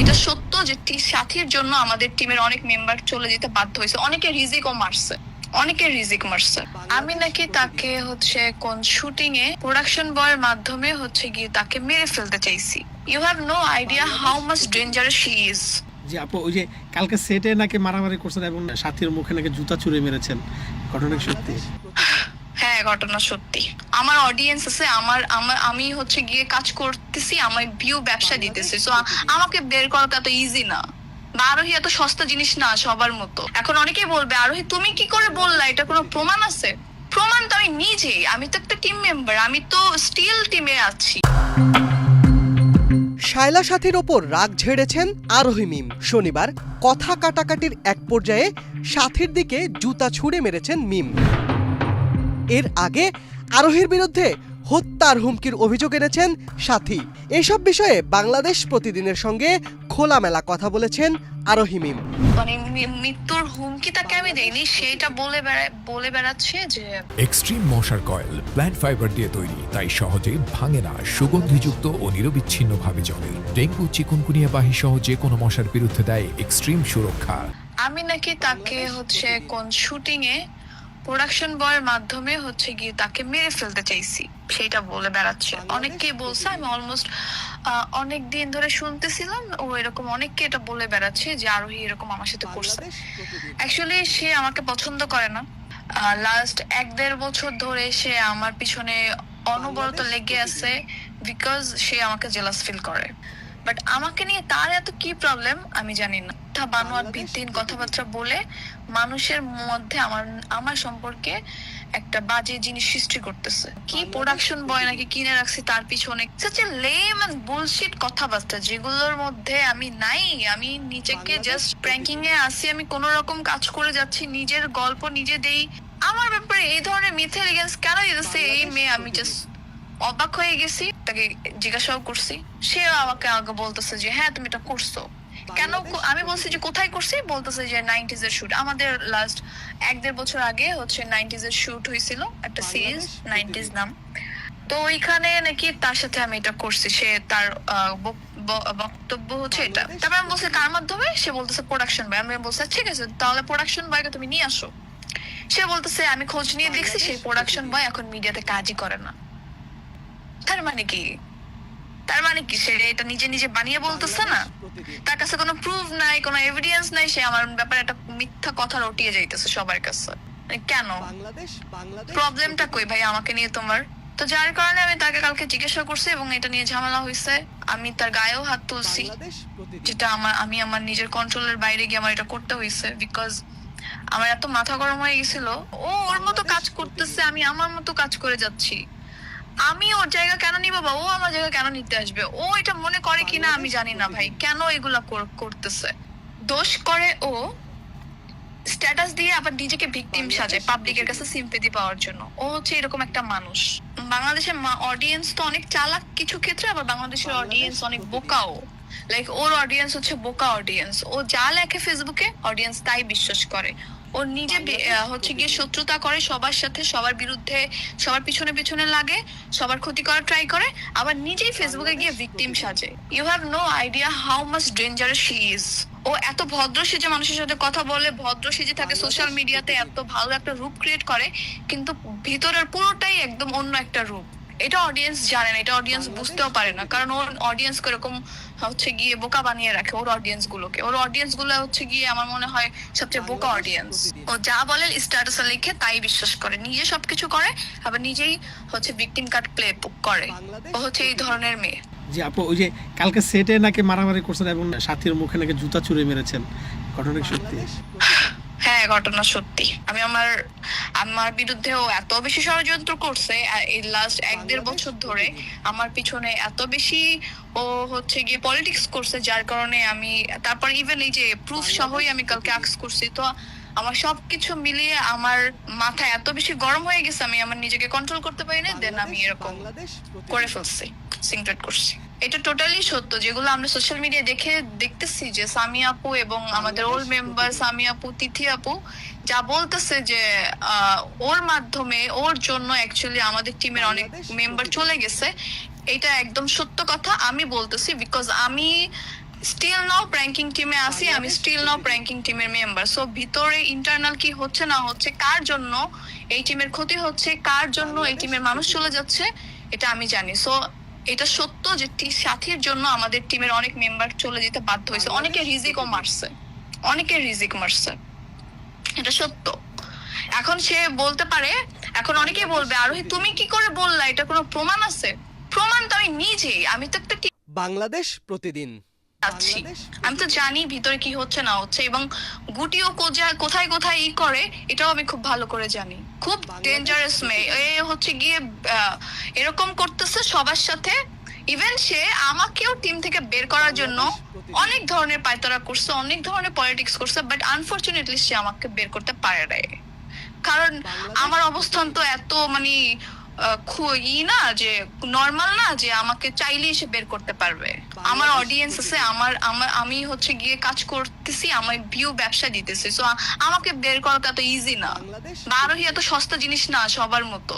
এটা সত্য যে সাথীর জন্য আমাদের টিমের অনেক মেম্বার চলে যেতে বাধ্য হয়েছে। অনেকে রিজিকও মারছে। অনেকে রিজিক মারছে। আমি নাকি তাকে হচ্ছে কোন শুটিং এ প্রোডাকশন বয়ের মাধ্যমে হচ্ছে গিয়ে তাকে মেরে ফেলতে চাইছি। You have no idea how much dangerous she is আপু, ওই যে কালকে সেটে নাকি মারামারি করছেন এবং সাথীর মুখে নাকি জুতা চুরে মেরেছেন। ঘটনা সত্যি? হ্যাঁ ঘটনা সত্যি। আমার অডিয়েন্স আছে আমার আমার আমি হচ্ছে গিয়ে কাজ করতেছি আমার ভিউ ব্যবসা দিতেছি। সো আমাকে বের করা তো এত ইজি না। বা আরোহী এত সস্তা জিনিস না সবার মতো। এখন অনেকেই বলবে আরোহী তুমি কি করে বললা? এটা কোনো প্রমাণ আছে? প্রমাণ তো আমি নিজেই আমি তো একটা টিম মেম্বার আমি তো স্টিল টিমে আছি। শায়লা সাথীর ওপর রাগ ঝেড়েছেন আরোহী মিম। শনিবার কথা কাটাকাটির এক পর্যায়ে সাথীর দিকে জুতা ছুঁড়ে মেরেছেন মিম। এর আগে আরোহীর বিরুদ্ধে হত্যার হুমকির অভিযোগ এনেছেন সাথী। এসব বিষয়ে বাংলাদেশ প্রতিদিনের সঙ্গে খোলামেলা কথা বলেছেন আরোহী মিম। মানে মৃত্যুর হুমকি তাকে আমি দেইনি সেটা বলে বেড়া- বলে বেড়াচ্ছে যে এক্সট্রিম মশার কয়েল প্ল্যান্ট ফাইবার দিয়ে তৈরি তাই সহজে ভাঙে না সুগন্ধিযুক্ত ও নিরবিচ্ছিন্নভাবে জ্বলে। ডেঙ্গু চিকুনকুনিয়া বাহি সহ যে কোনো মশার বিরুদ্ধে দেয় এক্সট্রিম সুরক্ষা। আমি নাকি তাকে হচ্ছে কোন শুটিং এ প্রোডাকশন বয়ের মাধ্যমে হচ্ছে গিয়ে তাকে মেরে ফেলতে চাইছি। সেটা বলে বেড়াচ্ছে। অনেককেই বলছে আমি অলমোস্ট অনেক দিন ধরে শুনতেছিলাম ও এরকম অনেককে এটা বলে বেড়াচ্ছে যে আরোহী এরকম আমার সাথে করছে। অ্যাকচুয়ালি সে আমাকে পছন্দ করে না। লাস্ট এক দেড় বছর ধরে সে আমার পিছনে অনবরত লেগে আছে বিকজ সে আমাকে জেলাস ফিল করে। বাট আমাকে নিয়ে তার এত কি প্রবলেম আমি জানি না। তা বানোয়ার ভিত্তিহীন কথাবার্তা বলে মানুষের মধ্যে আমার আমার সম্পর্কে একটা বাজে জিনিস সৃষ্টি করতেছে। কি প্রোডাকশন বয় নাকি কিনে রাখছি তার পিছনে? Such a lame and bullshit কথাবার্তা যেগুলোর মধ্যে আমি নাই। আমি নিজেকে জাস্ট প্র্যাঙ্কিং এ আসি আমি কোন রকম কাজ করে যাচ্ছি নিজের গল্প নিজে দেই। আমার ব্যাপারে এই ধরনের মিথ্যে এগেন্স কেন এই মেয়ে আমি জাস্ট অবাক হয়ে গেছি। তাকে জিজ্ঞাসাও করছি। সে আমাকে আগে বলতেছে যে হ্যাঁ তুমি এটা করছ। কেন আমি বলছি যে কোথায় করছি? বলতেছে যে নাইনটিজ এর শুট আমাদের লাস্ট এক দেড় বছর আগে হচ্ছে নাইনটিজ এর শুট হয়েছিল একটা সিরিজ নাইনটিজ নাম। তো ওইখানে নাকি তার সাথে আমি এটা করছি। সে তার বক্তব্য হচ্ছে এটা। তারপর আমি বলছি কার মাধ্যমে? সে বলতেছে প্রোডাকশন বয় আমি বলছি ঠিক আছে তাহলে প্রোডাকশন বয়কে তুমি নিয়ে আসো। সে বলতেছে আমি খোঁজ নিয়ে দেখছি সেই প্রোডাকশন বয় এখন মিডিয়াতে কাজই করে না। তার মানে কি? তার মানে কি? সে এটা নিজে নিজে বানিয়ে বলতেছে না? তার কাছে কোনো প্রুফ নাই কোনো এভিডেন্স নাই সে আমার ব্যাপারে একটা মিথ্যা কথা রটিয়ে যাইতেছে সবার কাছে। মানে কেন? প্রবলেমটা কই ভাই আমাকে নিয়ে তোমার? তো যার কারণে আমি তাকে কালকে জিজ্ঞাসা করছি এবং এটা নিয়ে ঝামেলা হয়েছে আমি তার গায়েও হাত তুলছি যেটা আমার আমি আমার নিজের কন্ট্রোলের বাইরে গিয়ে আমার এটা করতে হয়েছে বিকজ আমার এত মাথা গরম হয়ে গেছিল। ও ওর মতো কাজ করতেছে আমি আমার মতো কাজ করে যাচ্ছি। আমি ওর জায়গা কেন নিব বা ও আমার জায়গা কেন নিতে আসবে? ও এটা মনে করে কিনা আমি জানি না ভাই। কেন এগুলা করতেছে? দোষ করে ও স্ট্যাটাস দিয়ে আবার নিজেকে ভিকটিম সাজায় পাবলিকের কাছে সিম্পেথি পাওয়ার জন্য। ও হচ্ছে এরকম একটা মানুষ। বাংলাদেশের অডিয়েন্স তো অনেক চালাক কিছু ক্ষেত্রে আবার বাংলাদেশের অডিয়েন্স অনেক বোকাও। লাইক ওর অডিয়েন্স হচ্ছে বোকা অডিয়েন্স ও যা লেখে ফেসবুকে অডিয়েন্স তাই বিশ্বাস করে। ও নিজে হচ্ছে গিয়ে শত্রুতা করে, সবার সাথে, সবার বিরুদ্ধে, সবার পিছনে পিছনে লাগে, সবার ক্ষতি করার ট্রাই করে, আবার নিজেই ফেসবুকে গিয়ে ভিকটিম সাজে। You have no idea how much dangerous she is ও এত ভদ্র সেজে মানুষের সাথে কথা বলে, ভদ্র সেজে থাকে সোশ্যাল মিডিয়াতে এত ভালো একটা রূপ ক্রিয়েট করে, কিন্তু ভিতরের পুরোটাই একদম অন্য একটা রূপ। এটা অডিয়েন্স জানে না, এটা অডিয়েন্স বুঝতেও পারে না, কারণ ওর অডিয়েন্স এরকম হচ্ছে গিয়ে বোকা বানিয়ে রাখে ওর অডিয়েন্স গুলোকে। ওর অডিয়েন্সগুলো হচ্ছে গিয়ে আমার মনে হয় সবচেয়ে বোকা অডিয়েন্স ও যা বলে স্ট্যাটাসে লিখে তাই বিশ্বাস করে। নিজে সবকিছু করে আবার নিজেই হচ্ছে ভিকটিম কার্ড প্লে করে। ও হচ্ছে এই ধরনের মেয়ে। যে আপু ওই যে কালকে সেটে নাকি মারামারি করছেন এবং সাথীর মুখে নাকি জুতা চুরে মেরেছেন। ঘটনা সত্যি? হ্যাঁ ঘটনা সত্যি। আমি আমার আমার বিরুদ্ধেও এত বেশি ষড়যন্ত্র করছে এই লাস্ট এক দেড় বছর ধরে আমার পিছনে এত বেশি ও হচ্ছে গিয়ে পলিটিক্স করছে যার কারণে আমি তারপর ইভেন এই যে প্রুফ সহই আমি কালকে আক্স করছি। তো আমার সবকিছু মিলিয়ে আমার মাথা এত বেশি গরম হয়ে গেছে আমি আমার নিজেকে কন্ট্রোল করতে পারি না দেন আমি এরকম করে ফেলছি সিনক্রেট করছি। এটা টোটালি সত্য। যেগুলো আমরা সোশ্যাল মিডিয়া দেখে দেখতেছি যে সামি আপু এবং আমাদের ওল্ড মেম্বার সামি আপু তিথি আপু যা বলতেছে যে ওর মাধ্যমে ওর জন্য অ্যাকচুয়ালি আমাদের টিমের অনেক মেম্বার চলে গেছে। এটা একদম সত্য কথা। আমি বলতেছি বিকজ আমি স্টিল নাও প্র্যাঙ্কিং টিমে আসি আমি স্টিল নাও প্র্যাঙ্কিং টিমের মেম্বার সো ভিতরে ইন্টারনাল কি হচ্ছে না হচ্ছে কার জন্য এই টিমের ক্ষতি হচ্ছে কার জন্য এই টিমের মানুষ চলে যাচ্ছে এটা আমি জানি। সো এটা সত্য যে সাথীর জন্য আমাদের টিমের অনেক মেম্বার চলে যেতে বাধ্য হয়েছে। অনেকে রিজিকও মারছে। অনেকে রিজিক মারছে। এটা সত্য। এখন সে বলতে পারে এখন অনেকেই বলবে আরোহী তুমি কি করে বললা? এটা কোনো প্রমাণ আছে? প্রমাণ তো আমি নিজেই। আমি তো একটা বাংলাদেশ প্রতিদিন। আছি। আমি তো জানি ভিতরে কি হচ্ছে না হচ্ছে এবং গুটিও কোথায় কোথায় ই করে এটাও আমি খুব ভালো করে জানি। খুব ডেঞ্জারাস মেয়ে। এ হচ্ছে গিয়ে এরকম করতেছে সবার সাথে। ইভেন সে আমাকেও টিম থেকে বের করার জন্য অনেক ধরনের পায়তারা করছে অনেক ধরনের পলিটিক্স করছে বাট আনফরচুনেটলি সে আমাকে বের করতে পারে নাই। কারণ আমার অবস্থান তো এত মানে ই না যে নর্মাল না যে আমাকে চাইলেই সে বের করতে পারবে। আমার অডিয়েন্স আছে আমার আমার আমি হচ্ছে গিয়ে কাজ করতেছি আমার ভিউ ব্যবসা দিতেছি। সো আমাকে বের করাটা তো ইজি না। বারোহী আরোহী এত সস্তা জিনিস না সবার মতো।